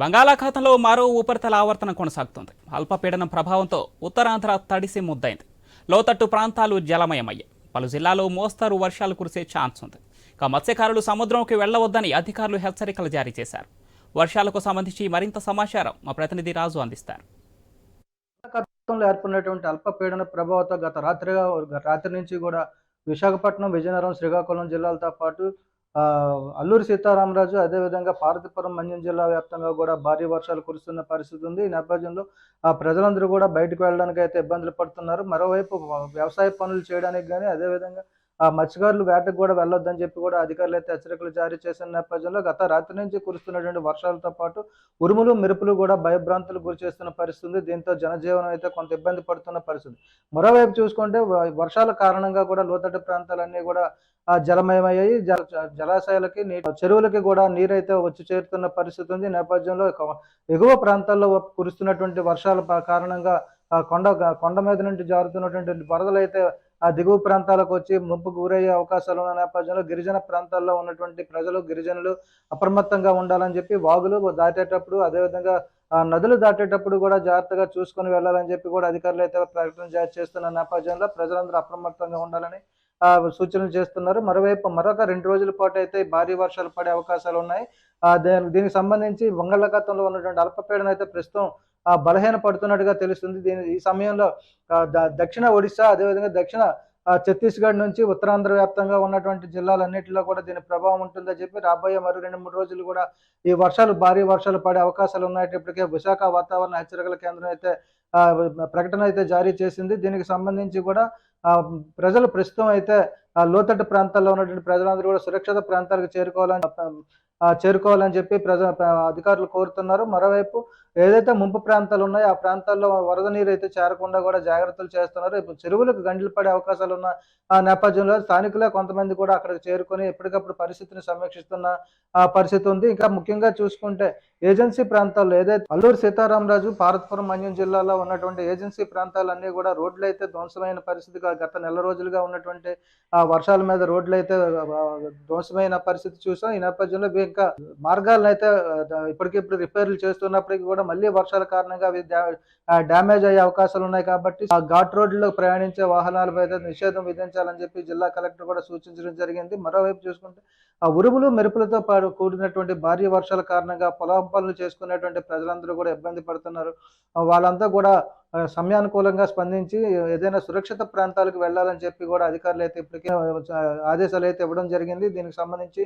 బంగాళాఖాతంలో మరో ఉపరితల ఆవర్తనం కొనసాగుతుంది. అల్పపీడనం ప్రభావంతో ఉత్తరాంధ్ర తడిసి ముద్దైంది. లోతట్టు ప్రాంతాలు జలమయమయ్యాయి. పలు జిల్లాలో మోస్తరు వర్షాలు కురిసే ఛాన్స్ ఉంది. ఇక మత్స్యకారులు సముద్రంకి వెళ్ళవద్దని అధికారులు హెచ్చరికలు జారీ చేశారు. వర్షాలకు సంబంధించి మరింత సమాచారం మా ప్రతినిధి రాజు అందిస్తారు. ఏర్పడినటువంటి అల్పపీడన ప్రభావంతో గత రాత్రిగా రాత్రి నుంచి కూడా విశాఖపట్నం విజయనగరం శ్రీకాకుళం జిల్లాలతో పాటు అల్లూరి సీతారామరాజు అదేవిధంగా పార్వతీపురం మంజం జిల్లా వ్యాప్తంగా కూడా భారీ వర్షాలు కురుస్తున్న పరిస్థితి ఉంది. ఈ నేపథ్యంలో ఆ ప్రజలందరూ కూడా బయటకు వెళ్ళడానికి అయితే ఇబ్బందులు పడుతున్నారు. మరోవైపు వ్యవసాయ పనులు చేయడానికి కానీ అదేవిధంగా ఆ మత్స్యకారులు వేటకు కూడా వెళ్ళొద్దని చెప్పి కూడా అధికారులు అయితే హెచ్చరికలు జారీ చేసిన నేపథ్యంలో గత రాత్రి నుంచి కురుస్తున్నటువంటి వర్షాలతో పాటు ఉరుములు మెరుపులు కూడా భయభ్రాంతులు గురి చేస్తున్న పరిస్థితి దీంతో జనజీవనం అయితే కొంత ఇబ్బంది పడుతున్న పరిస్థితి మరోవైపు చూసుకుంటే వర్షాల కారణంగా కూడా లోతట్టు ప్రాంతాలన్నీ కూడా ఆ, జలమయమయ్యాయి. జల జలాశయాలకి నీటి చెరువులకి కూడా నీరు అయితే వచ్చి చేరుతున్న పరిస్థితి ఉంది. నేపథ్యంలో ఎగువ ప్రాంతాల్లో కురుస్తున్నటువంటి వర్షాల కారణంగా ఆ కొండ కొండ మీద నుండి జారుతున్నటువంటి వరదలు అయితే ఆ దిగువ ప్రాంతాలకు వచ్చి ముంపుకు గురయ్యే అవకాశాలు ఉన్న నేపథ్యంలో గిరిజన ప్రాంతాల్లో ఉన్నటువంటి ప్రజలు గిరిజనులు అప్రమత్తంగా ఉండాలని చెప్పి వాగులు దాటేటప్పుడు అదేవిధంగా నదులు దాటేటప్పుడు కూడా జాగ్రత్తగా చూసుకొని వెళ్ళాలని చెప్పి కూడా అధికారులు అయితే ప్రకటన చేస్తున్న నేపథ్యంలో ప్రజలందరూ అప్రమత్తంగా ఉండాలని సూచనలు చేస్తున్నారు. మరోవైపు మరొక రెండు రోజుల పాటు అయితే భారీ వర్షాలు పడే అవకాశాలు ఉన్నాయి. దీనికి సంబంధించి బంగాళాఖాతంలో ఉన్నటువంటి అల్పపీడనం అయితే ప్రస్తుతం ఆ, బలహీన పడుతున్నట్టుగా తెలుస్తుంది. దీని ఈ సమయంలో దక్షిణ ఒడిశా అదేవిధంగా దక్షిణ ఛత్తీస్గఢ్ నుంచి ఉత్తరాంధ్ర వ్యాప్తంగా ఉన్నటువంటి జిల్లాలన్నింటిలో కూడా దీని ప్రభావం ఉంటుందని చెప్పి రాబోయే మరో రెండు మూడు రోజులు కూడా ఈ వర్షాలు భారీ వర్షాలు పడే అవకాశాలు ఉన్నాయి. ఇప్పటికే విశాఖ వాతావరణ హెచ్చరికల కేంద్రం అయితే ప్రకటన అయితే జారీ చేసింది. దీనికి సంబంధించి కూడా ప్రజలు ప్రస్తుతం అయితే ఆ లోతట్టు ప్రాంతాల్లో ఉన్నటువంటి ప్రజలందరూ కూడా సురక్షిత ప్రాంతాలకు చేరుకోవాలని చేరుకోవాలని చెప్పి ప్రజ అధికారులు కోరుతున్నారు. మరోవైపు ఏదైతే ముంపు ప్రాంతాలు ఉన్నాయో ఆ ప్రాంతాల్లో వరద నీరు అయితే చేరకుండా కూడా జాగ్రత్తలు చేస్తున్నారు. ఇప్పుడు చెరువులకు గంటలు పడే అవకాశాలు ఉన్న ఆ నేపథ్యంలో స్థానికులే కొంతమంది కూడా అక్కడికి చేరుకొని ఎప్పటికప్పుడు పరిస్థితిని సమీక్షిస్తున్న పరిస్థితి ఉంది. ఇంకా ముఖ్యంగా చూసుకుంటే ఏజెన్సీ ప్రాంతాల్లో ఏదైతే అల్లూరు సీతారామరాజు పార్వతీపురం మన్యం జిల్లాలో ఉన్నటువంటి ఏజెన్సీ ప్రాంతాలన్నీ కూడా రోడ్లు అయితే ధ్వంసమైన పరిస్థితిగా గత నెల రోజులుగా ఉన్నటువంటి ఆ వర్షాల మీద రోడ్లు అయితే ధ్వంసమైన పరిస్థితి చూసాం. ఈ నేపథ్యంలో ఇవి ఇంకా మార్గాలను అయితే ఇప్పటికిప్పుడు రిపేర్లు చేస్తున్నప్పటికీ కూడా మళ్ళీ వర్షాల కారణంగా అవి డ్యామేజ్ అయ్యే అవకాశాలు ఉన్నాయి కాబట్టి ఆ ఘాట్ రోడ్లలో ప్రయాణించే వాహనాలపై అయితే నిషేధం విధించాలని చెప్పి జిల్లా కలెక్టర్ కూడా సూచించడం జరిగింది. మరోవైపు చూసుకుంటే ఆ ఉరుములు మెరుపులతో పాటు కూడినటువంటి భారీ వర్షాల కారణంగా పొలం పనులు చేసుకునేటువంటి ప్రజలందరూ కూడా ఇబ్బంది పడుతున్నారు. వాళ్ళంతా కూడా సమయానుకూలంగా స్పందించి ఏదైనా సురక్షిత ప్రాంతాలకు వెళ్ళాలని చెప్పి కూడా అధికారులు అయితే ఇప్పటికే ఆదేశాలు అయితే ఇవ్వడం జరిగింది. దీనికి సంబంధించి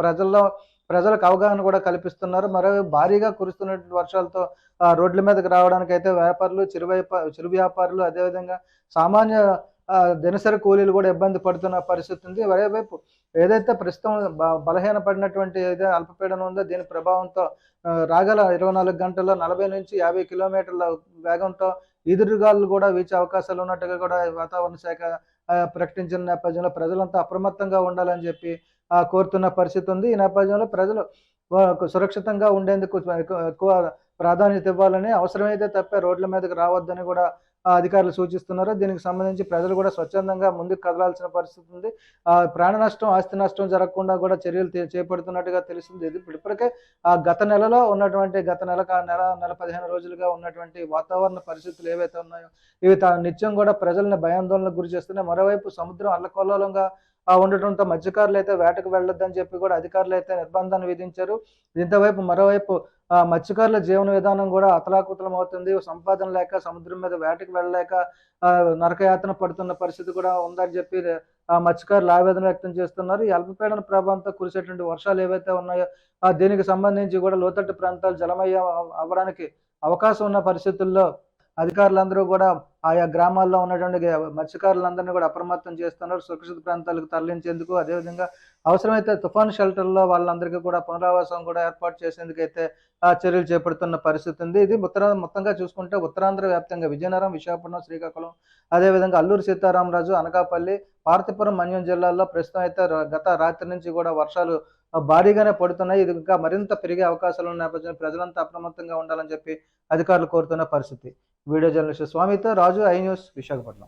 ప్రజల్లో ప్రజలకు అవగాహన కూడా కల్పిస్తున్నారు. మరో భారీగా కురుస్తున్నటువంటి వర్షాలతో రోడ్ల మీదకి రావడానికి అయితే వ్యాపారులు చిరు చిరు వ్యాపారులు అదేవిధంగా సామాన్య దినసరి కూలీలు కూడా ఇబ్బంది పడుతున్న పరిస్థితి ఉంది. మరోవైపు ఏదైతే ప్రస్తుతం బ- బలహీన పడినటువంటి ఏదైతే అల్పపీడనం ఉందో దీని ప్రభావంతో రాగల ఇరవై నాలుగు గంటల్లో నలభై నుంచి యాభై కిలోమీటర్ల వేగంతో ఈదురుగాలు కూడా వీచే అవకాశాలు ఉన్నట్టుగా కూడా వాతావరణ శాఖ ప్రకటించిన నేపథ్యంలో ప్రజలంతా అప్రమత్తంగా ఉండాలని చెప్పి కోరుతున్న పరిస్థితి ఉంది. ఈ నేపథ్యంలో ప్రజలు సురక్షితంగా ఉండేందుకు ఎక్కువ- ఎక్కువ ప్రాధాన్యత ఇవ్వాలని అవసరమైతే తప్పే రోడ్ల మీదకి రావద్దని కూడా అధికారులు సూచిస్తున్నారు. దీనికి సంబంధించి ప్రజలు కూడా స్వచ్ఛందంగా ముందుకు కదలాల్సిన పరిస్థితి ఉంది. ఆ, ప్రాణ నష్టం ఆస్తి నష్టం జరగకుండా కూడా చర్యలు చేపడుతున్నట్టుగా తెలుస్తుంది. ఇది ఇప్పుడు ఇప్పటికే ఆ గత నెలలో ఉన్నటువంటి గత నెల నెల నెల పదిహేను రోజులుగా ఉన్నటువంటి వాతావరణ పరిస్థితులు ఏవైతే ఉన్నాయో ఇవి నిత్యం కూడా ప్రజల్ని భయాందోళనకు గురి చేస్తున్నాయి. మరోవైపు సముద్రం అల్లకల్లోలంగా ఉండటంతో మత్స్యకారులు అయితే వేటకు వెళ్ళొద్దని చెప్పి కూడా అధికారులు అయితే నిర్బంధాన్ని విధించారు. ఇంతవైపు వైపు మరోవైపు ఆ, మత్స్యకారుల జీవన విధానం కూడా అతలాకుతలం అవుతుంది సంపాదన లేక సముద్రం మీద వేటకు వెళ్ళలేక ఆ, నరకయాతన పడుతున్న పరిస్థితి కూడా ఉందని చెప్పి ఆ మత్స్యకారులు ఆవేదన వ్యక్తం చేస్తున్నారు. ఈ అల్పపీడన ప్రభావంతో కురిసేటువంటి వర్షాలు ఏవైతే ఉన్నాయో దీనికి సంబంధించి కూడా లోతట్టు ప్రాంతాలు జలమయ్య అవ్వడానికి అవకాశం ఉన్న పరిస్థితుల్లో అధికారులందరూ కూడా ఆయా గ్రామాల్లో ఉన్నటువంటి మత్స్యకారులందరినీ కూడా అప్రమత్తం చేస్తున్నారు. సురక్షిత ప్రాంతాలకు తరలించేందుకు అదేవిధంగా అవసరమైతే తుఫాన్ షెల్టర్లో వాళ్ళందరికీ కూడా పునరావాసం కూడా ఏర్పాటు చేసేందుకైతే ఆ చర్యలు చేపడుతున్న పరిస్థితి ఉంది. ఇది ఉత్తరా మొత్తంగా చూసుకుంటే ఉత్తరాంధ్ర వ్యాప్తంగా విజయనగరం విశాఖపట్నం శ్రీకాకుళం అదేవిధంగా అల్లూరు సీతారామరాజు అనకాపల్లి పార్తిపురం మన్యం జిల్లాల్లో ప్రస్తుతం అయితే గత రాత్రి నుంచి కూడా వర్షాలు భారీగానే పడుతున్నాయి. ఇది ఇంకా మరింత పెరిగే అవకాశాలు ఉన్న నేపథ్యంలో ప్రజలంతా అప్రమత్తంగా ఉండాలని చెప్పి అధికారులు కోరుతున్న పరిస్థితి. వీడియో జర్నలిస్ట్ స్వామితో రాజు ఐ న్యూస్ విశాఖపట్నం.